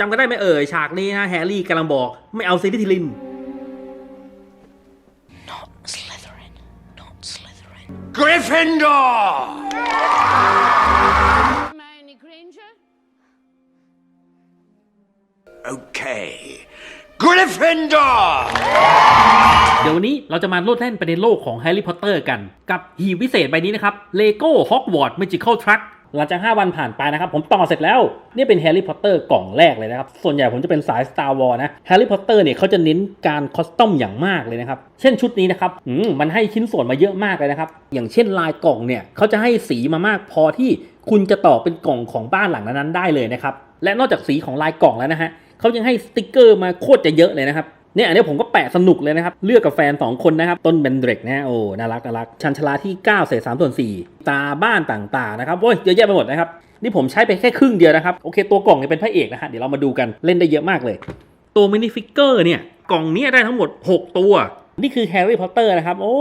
จำกันได้ไหมเอ่ยฉากนี้นะแฮร์รี่กำลังบอกไม่เอาซิลิทิลิน Not Slytherin. Not Slytherin. Gryffindor! Hermione Granger? Okay. Gryffindor! เดี๋ยววันนี้เราจะมาโลดแล่นไปในโลกของแฮร์รี่พอตเตอร์กัน กับหีบวิเศษใบนี้นะครับเลโก้ฮอกวอตส์ a มจิค l ลทรัค หลังจาก 5 วันผ่านไปนะครับ ผมต่อเสร็จแล้ว นี่เป็นแฮร์รี่พอตเตอร์กล่องแรกเลยนะครับ ส่วนใหญ่ผมจะเป็นสาย Star Wars นะแฮร์รี่พอตเตอร์เนี่ยเขาจะเน้นการคอสตอมอย่างมากเลยนะครับ เช่นชุดนี้นะครับอืมมันให้ชิ้นส่วนมาเยอะมากเลยนะครับ อย่างเช่นลายกล่องเนี่ยเขาจะให้สีมามากพอที่คุณจะต่อเป็นกล่องของบ้านหลังนั้นได้เลยนะครับและนอกจากสีของลายกล่องแล้วนะฮะเขายังให้สติกเกอร์มาโคตรจะเยอะเลยนะครับ เนี่ยอันนี้ผมก็แปะสนุกเลยนะครับ เลือกกับแฟน 2 คนนะครับ ต้นเบนเดรกนะโอ้น่ารักน่ารักชันชลาที่9เศษ3ส่วน4ตาบ้านต่างๆนะครับโอ้ยเยอะแยะไปหมดนะครับ นี่ผมใช้ไปแค่ครึ่งเดียวนะครับ โอเค ตัวกล่องเนี่ยเป็นพระเอกนะฮะเดี๋ยวเรามาดูกันเล่นได้เยอะมากเลย ตัวมินิฟิกเกอร์เนี่ยกล่องนี้ได้ทั้งหมด 6 ตัว นี่คือแฮร์รี่พอตเตอร์นะครับ โอ้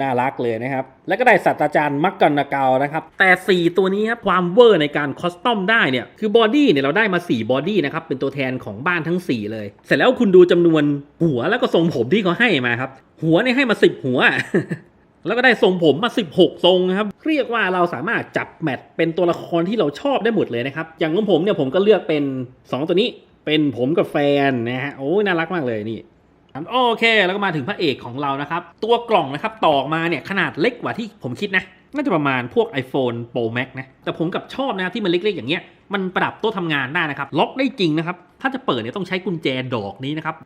น่ารักเลยนะครับ แล้วก็ได้ศาสตราจารย์มักกันนาเกานะครับ แต่ 4 ตัวนี้ครับความเวอร์ในการคอสตอมได้เนี่ย คือบอดี้เนี่ยเราได้มา 4 บอดี้นะครับ เป็นตัวแทนของบ้านทั้ง 4 เลย เสร็จแล้วคุณดูจำนวนหัวแล้วก็ทรงผมที่เขาให้มาครับ หัวเนี่ยให้มา 10 หัว แล้วก็ได้ทรงผมมา 16 ทรงครับ เรียกว่าเราสามารถจับแมทเป็นตัวละครที่เราชอบได้หมดเลยนะครับ อย่างของผมเนี่ยผมก็เลือกเป็น 2 ตัวนี้ เป็นผมกับแฟนนะฮะ โอ้ยน่ารักมากเลยนี่ โอเค แล้วก็มาถึงพระเอกของเรานะครับ ตัวกล่องนะครับต่อกมาเนี่ยขนาดเล็กกว่าที่ผมคิดนะ น่าจะประมาณพวก iPhone Pro Max นะ แต่ผมกับชอบนะครับที่มันเล็กๆอย่างเงี้ย มันประดับโต๊ะทำงานได้นะครับ ล็อกได้จริงนะครับ ถ้าจะเปิดเนี่ยต้องใช้กุญแจดอกนี้นะครับ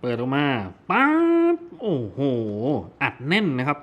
เปิดออกมาป๊าบโอ้โห อัดแน่นนะครับ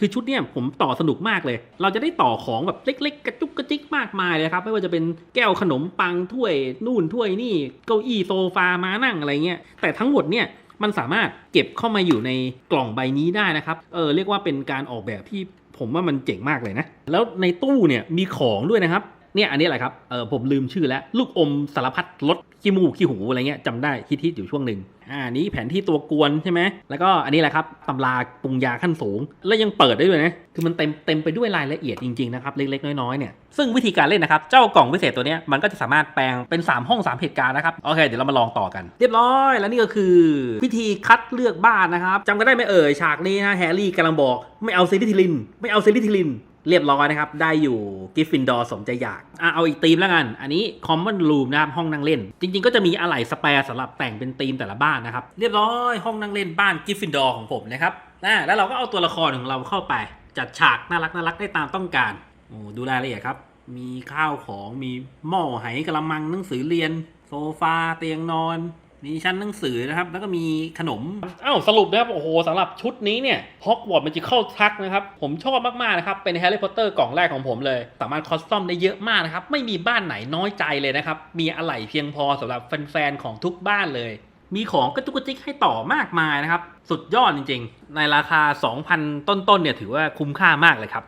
คือชุดเนี่ยผมต่อสนุกมากเลย เราจะได้ต่อของแบบเล็กๆ กระจุกกระจิกมากมายเลยครับ ไม่ว่าจะเป็นแก้วขนมปังถ้วยนู่นถ้วยนี่เก้าอี้โซฟามานั่งอะไรเงี้ย แต่ทั้งหมดเนี่ยมันสามารถเก็บเข้ามาอยู่ในกล่องใบนี้ได้นะครับ เออเรียกว่าเป็นการออกแบบที่ผมว่ามันเจ๋งมากเลยนะ แล้วในตู้เนี่ยมีของด้วยนะครับ เนี่ยอันนี้อะไรครับเออผมลืมชื่อแล้ว ลูกอมสารพัดรสขี้มูกขี้หูอะไรเงี้ยจำได้ฮิตๆอยู่ช่วงหนึ่งอ่านี้แผนที่ตัวกวนใช่ไหมแล้วก็อันนี้แหละครับตำราปรุงยาขั้นสูง แล้วยังเปิดได้ด้วยนะคือมันเต็มเต็มไปด้วยรายละเอียดจริงๆนะครับเล็กๆน้อยๆเนี่ยซึ่งวิธีการเล่นนะครับเจ้ากล่องพิเศษตัวเนี้ยมันก็จะสามารถแปลงเป็น 3 ห้อง 3 เหตุการณ์นะครับโอเคเดี๋ยวเรามาลองต่อกัน เรียบร้อยแล้วนี่ก็คือพิธีคัดเลือกบ้านนะครับจำกันได้ไหมเอ่ยฉากนี้นะแฮร์รี่กำลังบอก ไม่เอาซิลิทิลิน ไม่เอาซิลิทิลิน เรียบร้อยนะครับ ได้อยู่กิฟฟินดอร์สมใจอยากอะเอาอีกธีมแล้วกัน อันนี้ Common Room นะครับห้องนั่งเล่น จริง ๆ ก็จะมีอะไหล่สแปร์สำหรับแต่งเป็นธีมแต่ละบ้านนะครับ เรียบร้อยห้องนั่งเล่นบ้านกิฟฟินดอร์ของผมนะครับอะแล้วเราก็เอาตัวละครของเราเข้าไป จัดฉากน่ารักน่ารักได้ตามต้องการโอ้ดูรายละเอียดครับ มีข้าวของมีหม้อไหกระมังหนังสือเรียน โซฟาเตียงนอน มีชั้นหนังสือนะครับ แล้วก็มีขนม อ้าวสรุปนะครับ โอ้โหสำหรับชุดนี้เนี่ยฮอกวอตส์มันจะเข้าทักนะครับ ผมชอบมาก ๆ นะครับ เป็นแฮร์รี่พอตเตอร์กล่องแรกของผมเลย สามารถคอสตอมได้เยอะมากนะครับ ไม่มีบ้านไหนน้อยใจเลยนะครับ มีอะไหล่เพียงพอสำหรับแฟน ๆ ของทุกบ้านเลย มีของกระจุกกระจิกให้ต่อมากมายนะครับ สุดยอดจริง ๆ ในราคา 2,000 ต้นๆเนี่ยถือว่าคุ้มค่ามากเลยครับ